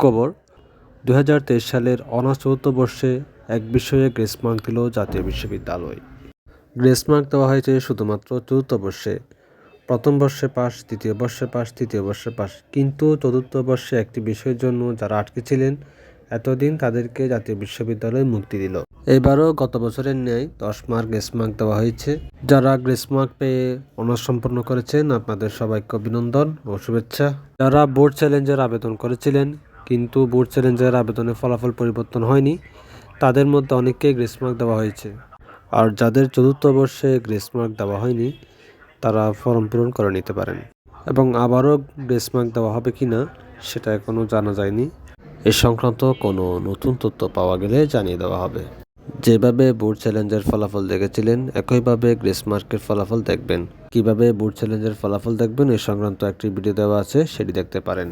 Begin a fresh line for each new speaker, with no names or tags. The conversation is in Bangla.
সুখবর দু সালের অনার্স চতুর্থ বর্ষে এক বিষয়ে গ্রেস মার্ক দিল জাতীয় বিশ্ববিদ্যালয়। গ্রেস মার্ক দেওয়া হয়েছে শুধুমাত্র চতুর্থ বর্ষে। প্রথম বর্ষে পাস, দ্বিতীয় বর্ষে পাস, তৃতীয় বর্ষে পাস। কিন্তু চতুর্থ বর্ষে একটি বিষয়ের জন্য যারা আটকে ছিলেন, এতদিন তাদেরকে জাতীয় বিশ্ববিদ্যালয় মুক্তি দিল। এবারও গত বছরের ন্যায় দশ মার্ক গ্রেস মার্ক দেওয়া হয়েছে। যারা গ্রেস মার্ক পেয়ে অনার্স সম্পন্ন করেছেন, আপনাদের সবাইকে অভিনন্দন ও শুভেচ্ছা। যারা বোর্ড চ্যালেঞ্জের আবেদন করেছিলেন কিন্তু বোর্ড চ্যালেঞ্জের আবেদনের ফলাফল পরিবর্তন হয়নি। তাদের মধ্যে অনেককেই গ্রেস মার্ক দেওয়া হয়েছে। আর যাদের চতুর্থ বর্ষে গ্রেস মার্ক দেওয়া হয়নি, তারা ফর্ম পূরণ করে নিতে পারেন। এবং আবারও গ্রেসমার্ক দেওয়া হবে কি না সেটা এখনও জানা যায়নি। এ সংক্রান্ত কোনো নতুন তথ্য পাওয়া গেলে জানিয়ে দেওয়া হবে। যেভাবে বোর্ড চ্যালেঞ্জের ফলাফল দেখেছিলেন, একইভাবে গ্রেস মার্কের ফলাফল দেখবেন। কীভাবে বোর্ড চ্যালেঞ্জের ফলাফল দেখবেন, এ সংক্রান্ত একটি ভিডিও দেওয়া আছে, সেটি দেখতে পারেন।